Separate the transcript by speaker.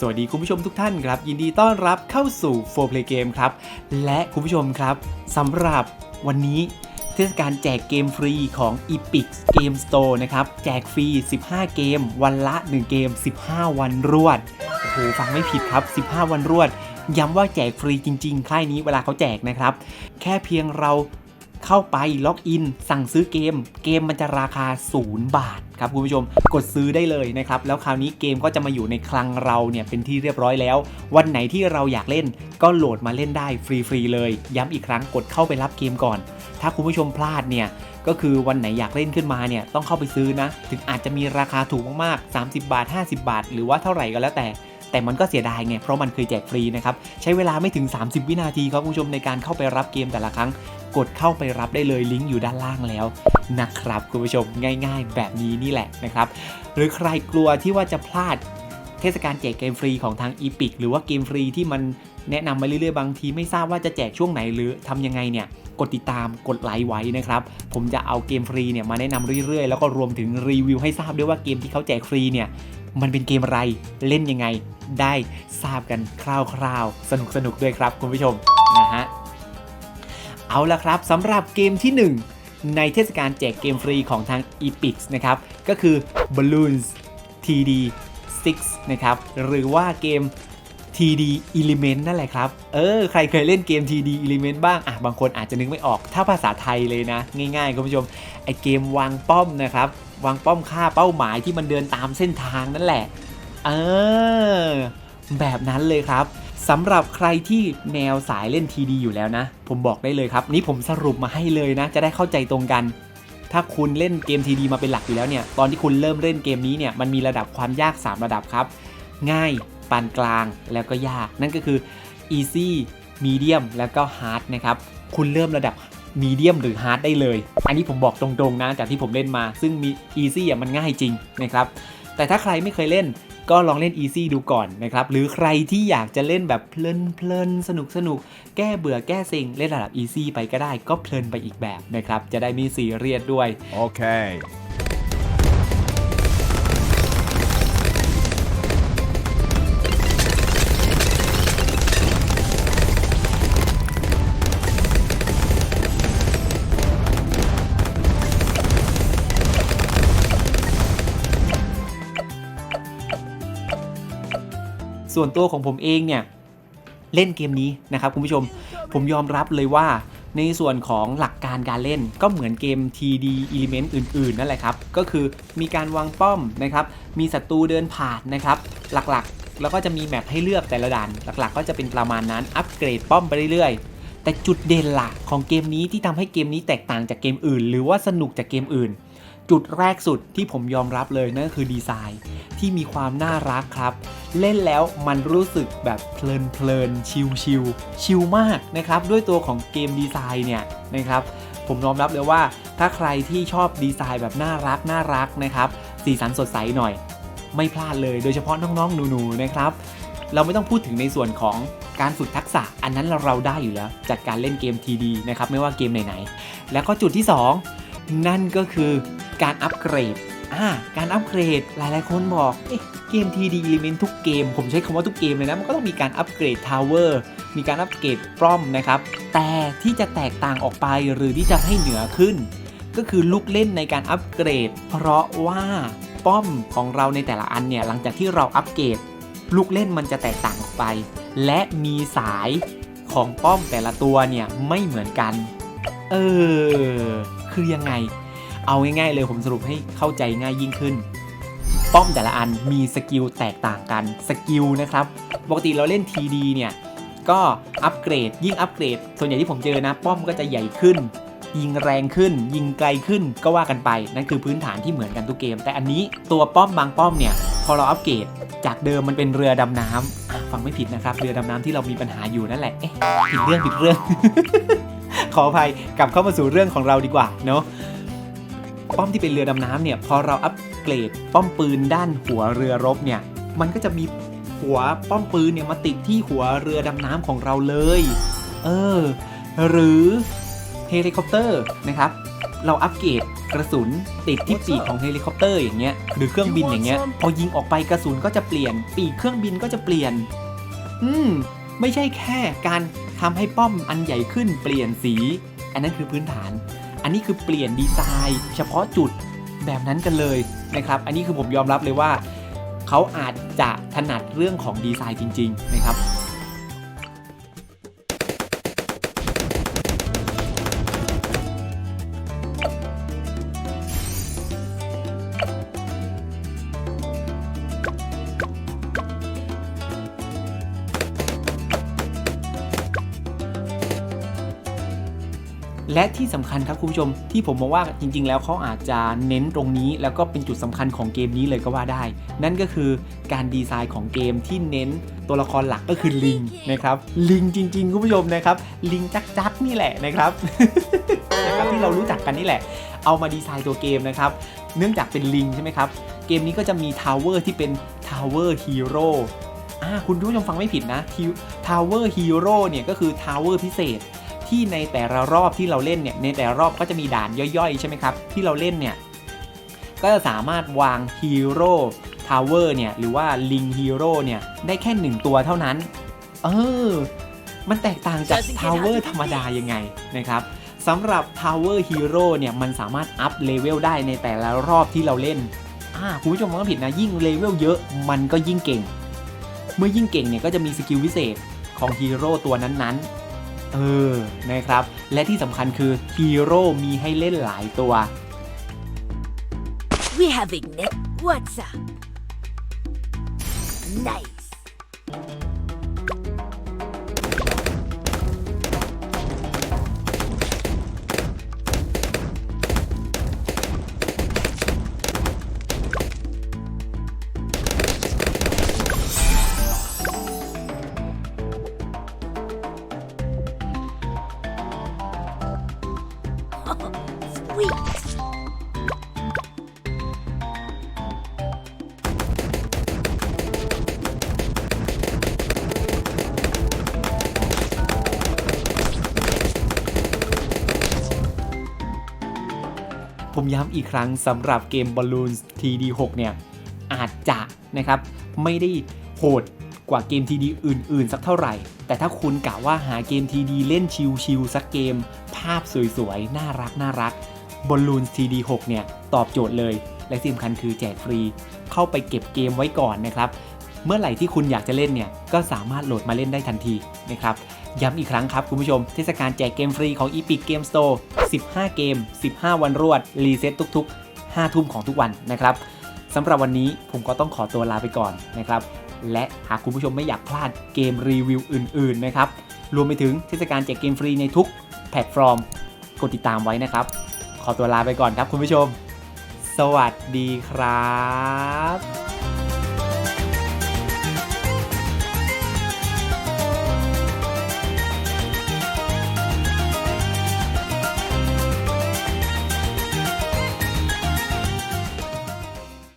Speaker 1: สวัสดีคุณผู้ชมทุกท่านครับ ยินดีต้อนรับเข้าสู่ 4 Play Game ครับ และคุณผู้ชมครับสำหรับวันนี้เทศกาลแจกเกมฟรีของ Epic Game Store นะครับ แจกฟรี 15 เกม วันละ 1 เกม 15 วันรวด โอ้โห ฟังไม่ผิดครับ 15 วันรวด ย้ำว่าแจกฟรีจริงๆค่ายนี้เวลาเขาแจกนะครับ แค่เพียงเราเข้าไปล็อกอิน สั่งซื้อเกม เกมมันจะราคา 0 บาท ครับคุณผู้ชมกดซื้อได้เลยนะครับแล้วคราวนี้เกมก็จะมาอยู่ในคลังเราเนี่ยเป็นที่เรียบร้อยแล้ว วันไหนที่เราอยากเล่นก็โหลดมาเล่นได้ฟรีๆเลย ย้ำอีกครั้งกดเข้าไปรับเกมก่อน ถ้าคุณผู้ชมพลาดเนี่ยก็คือวันไหนอยากเล่นขึ้นมาเนี่ยต้องเข้าไปซื้อนะ ถึงอาจจะมีราคาถูกมากๆ 30 บาท 50 บาท หรือว่าเท่าไหร่ก็แล้วแต่ แต่มันก็เสียดายไง เพราะมันเคยแจกฟรีนะครับ ใช้เวลาไม่ถึง 30 วินาทีครับคุณผู้ชมในการเข้าไปรับเกมแต่ละครั้ง กดเข้าไปรับได้เลยลิงก์อยู่ด้านล่างแล้วนะครับคุณผู้ชมง่ายๆ แบบนี้นี่แหละนะครับ หรือใครกลัวที่ว่าจะพลาดเทศกาลแจกเกมฟรีของทาง e p i c หรือว่าเกมฟรีที่มันแนะนำมาเรื่อยๆ บางทีไม่ทราบว่าจะแจกช่วงไหนหรือทำยังไงเนี่ย กดติดตามกดไลค์ไว้นะครับ ผมจะเอาเกมฟรีเนี่ยมาแนะนำเรื่อยๆ แล้วก็รวมถึงรีวิวให้ทราบด้วยว่าเกมที่เขาแจกฟรีเนี่ย มันเป็นเกมอะไรเล่นยังไง ได้ทราบกันคร่าวๆ สนุกๆด้วยครับคุณผู้ชมนะฮะเอาละครับสำหรับเกมที่ 1 ในเทศกาลแจกเกมฟรีของทาง Epix นะครับ ก็คือ Balloons TD 6นะครับ หรือว่าเกม TD Element นั่นแหละครับ เออ ใครเคยเล่นเกม TD Element บ้าง อะ บางคนอาจจะนึกไม่ออก ถ้าภาษาไทยเลยนะ ง่ายๆ คุณผู้ชม ไอเกมวางป้อมนะครับ วางป้อมค่าเป้าหมายที่มันเดินตามเส้นทางนั่นแหละ เออ แบบนั้นเลยครับสำหรับใครที่แนวสายเล่น TD อยู่แล้วนะ ผมบอกได้เลยครับ นี่ผมสรุปมาให้เลยนะ จะได้เข้าใจตรงกัน ถ้าคุณเล่นเกม TD มาเป็นหลักอยู่แล้วเนี่ย ตอนที่คุณเริ่มเล่นเกมนี้เนี่ย มันมีระดับความยาก 3 ระดับครับ ง่าย ปานกลาง แล้วก็ยาก นั่นก็คือ easy medium แล้วก็ hard นะครับ คุณเริ่มระดับ มีเดียมหรือฮาร์ดได้เลย อันนี้ผมบอกตรงๆนะจากที่ผมเล่นมา ซึ่งมีอีซี่อะมันง่ายจริงนะครับ แต่ถ้าใครไม่เคยเล่นก็ลองเล่น Easy ดูก่อนนะครับ หรือใครที่อยากจะเล่นแบบเพลินเพลินสนุกสนุกแก้เบื่อแก้เซ็งเล่นระดับ Easy ไปก็ได้ก็เพลินไปอีกแบบนะครับ จะได้มีสีเรียดด้วย
Speaker 2: โอเค
Speaker 1: ส่วนตัวของผมเองเนี่ยเล่นเกมนี้นะครับคุณผู้ชม ผมยอมรับเลยว่าในส่วนของหลักการการเล่นก็เหมือนเกม TD Element อื่น ๆ นั่นแหละครับ ก็คือมีการวางป้อมนะครับ มีศัตรูเดินผ่านนะครับ หลักๆ แล้วก็จะมีแมปให้เลือกแต่ละด่าน หลักๆ ก็จะเป็นประมาณนั้น อัปเกรดป้อมไปเรื่อยๆ แต่จุดเด่นหลักของเกมนี้ที่ทำให้เกมนี้แตกต่างจากเกมอื่น หรือว่าสนุกจากเกมอื่น จุดแรกสุดที่ผมยอมรับเลยนั่นคือดีไซน์ที่มีความน่ารักครับ เล่นแล้วมันรู้สึกแบบเพลินเพลินชิลชิลชิลมากนะครับด้วยตัวของเกมดีไซน์เนี่ยนะครับผมยอมรับเลยว่าถ้าใครที่ชอบดีไซน์แบบน่ารักน่ารักนะครับสีสันสดใสหน่อย ไม่พลาดเลยโดยเฉพาะน้องๆหนูๆนะครับเราไม่ต้องพูดถึงในส่วนของการฝึกทักษะอันนั้นเราได้อยู่แล้ว จากการเล่นเกม TD นะครับไม่ว่าเกมไหนๆแล้วก็จุดที่ 2 นั่นก็คือ การอัปเกรดอ่าการอัปเกรดหลายๆ คนบอกเอ๊ะเกม TD Element ทุกเกม ผมใช้คำว่าทุกเกมเลยนะ มันก็ต้องมีการอัปเกรดทาวเวอร์มีการอัปเกรดป้อมนะครับ แต่ที่จะแตกต่างออกไปหรือที่จะให้เหนือขึ้น ก็คือลูกเล่นในการอัปเกรด เพราะว่าป้อมของเราในแต่ละอันเนี่ยหลังจากที่เราอัปเกรดลูกเล่นมันจะแตกต่างออกไป และมีสายของป้อมแต่ละตัวเนี่ยไม่เหมือนกัน เออ คือยังไง เอาง่ายๆเลยผมสรุปให้เข้าใจง่ายยิ่งขึ้น ป้อมแต่ละอันมีสกิลแตกต่างกันสกิลนะครับปกติเราเล่น TD เนี่ยก็อัปเกรดยิ่งอัปเกรด ส่วนใหญ่ที่ผมเจอนะ ป้อมก็จะใหญ่ขึ้น ยิงแรงขึ้น ยิงไกลขึ้นก็ว่ากันไป นั่นคือพื้นฐานที่เหมือนกันทุกเกม แต่อันนี้ตัวป้อมบางป้อมเนี่ยพอเราอัปเกรดจากเดิมมันเป็นเรือดำน้ำฟังไม่ผิดนะครับ เรือดำน้ำที่เรามีปัญหาอยู่นั่นแหละเอ๊ะผิดเรื่องผิดเรื่อง ขออภัยกลับเข้ามาสู่เรื่องของเราดีกว่าเนาะ ป้อมที่เป็นเรือดำน้ำเนี่ยพอเราอัปเกรดป้อมปืนด้านหัวเรือรบเนี่ยมันก็จะมีหัวป้อมปืนเนี่ยมาติดที่หัวเรือดำน้ำของเราเลย เออ หรือเฮลิคอปเตอร์นะครับ เราอัปเกรดกระสุนติดที่ปีกของเฮลิคอปเตอร์อย่างเงี้ยหรือเครื่องบินอย่างเงี้ยพอยิงออกไปกระสุนก็จะเปลี่ยน ปีกเครื่องบินก็จะเปลี่ยน อืมไม่ใช่แค่การทำให้ป้อมอันใหญ่ขึ้นเปลี่ยนสี อันนั้นคือพื้นฐาน อันนี้คือเปลี่ยนดีไซน์ เฉพาะจุดแบบนั้นกันเลยนะครับ อันนี้คือผมยอมรับเลยว่า เขาอาจจะถนัดเรื่องของดีไซน์จริง ๆ นะครับ และที่สำคัญครับคุณผู้ชม ที่ผมมองว่าจริง ๆ แล้วเขาอาจจะเน้นตรงนี้ แล้วก็เป็นจุดสำคัญของเกมนี้เลยก็ว่าได้ นั่นก็คือการดีไซน์ของเกมที่เน้นตัวละครหลักก็คือลิงนะครับลิงจริง ๆ คุณผู้ชมนะครับ ลิงจักจักๆนี่แหละนะครับนะครับที่เรารู้จักกันนี่แหละ เอามาดีไซน์ตัวเกมนะครับ เนื่องจากเป็นลิงใช่ไหมครับเกมนี้ก็จะมีทาวเวอร์ที่เป็นทาวเวอร์ฮีโร่คุณผู้ชมฟังไม่ผิดนะทาวเวอร์ฮีโร่เนี่ยก็คือทาวเวอร์พิเศษ ที่ในแต่ละรอบที่เราเล่นเนี่ยในแต่ละรอบก็จะมีด่านย่อยๆ ใช่ไหมครับ ที่เราเล่นเนี่ยก็จะสามารถวางฮีโร่ทาวเวอร์เนี่ยหรือว่าลิงฮีโร่เนี่ยได้แค่หนึ่งตัวเท่านั้น เออ มันแตกต่างจากทาวเวอร์ธรรมดายังไงนะครับสำหรับ Tower Hero เนี่ยมันสามารถอัพเลเวลได้ในแต่ละรอบที่เราเล่นอ่าคุณผู้ชมมองไม่ผิดนะยิ่งเลเวลเยอะมันก็ยิ่งเก่ง เมื่อยิ่งเก่งเนี่ยก็จะมีสกิลพิเศษของฮีโร่ตัวนั้นๆ เออ นะครับ และที่สำคัญคือฮีโร่มีให้เล่นหลายตัว
Speaker 2: We have Ignite. What's up? Nice. สวีท
Speaker 1: ผมย้ำอีกครั้งสำหรับเกม Balloons TD6 เนี่ย อาจจะนะครับ ไม่ได้โหดกว่าเกม TD อื่น ๆ สักเท่าไหร่ แต่ถ้าคุณกะว่าหาเกม TD เล่นชิลๆสักเกม ภาพสวย ๆ น่ารักน่ารัก Balloons TD6 เนี่ยตอบโจทย์เลย และที่สำคัญคือแจกฟรี เข้าไปเก็บเกมไว้ก่อนนะครับ เมื่อไหร่ที่คุณอยากจะเล่นเนี่ยก็สามารถโหลดมาเล่นได้ทันทีนะครับย้ำอีกครั้งครับคุณผู้ชม เทศกาลแจกเกมฟรีของ Epic Game Store 15 เกม 15 วันรวด รีเซ็ตทุก ๆ 5 ทุ่มของทุกวันนะครับสำหรับวันนี้ผมก็ต้องขอตัวลาไปก่อนนะครับ และหากคุณผู้ชมไม่อยากพลาดเกมรีวิวอื่น ๆ นะครับ รวมไปถึงเทศกาลแจกเกมฟรีในทุกแพลตฟอร์ม กดติดตามไว้นะครับ ขอตัวลาไปก่อนครับคุณผู้ชม สวัสดีครับ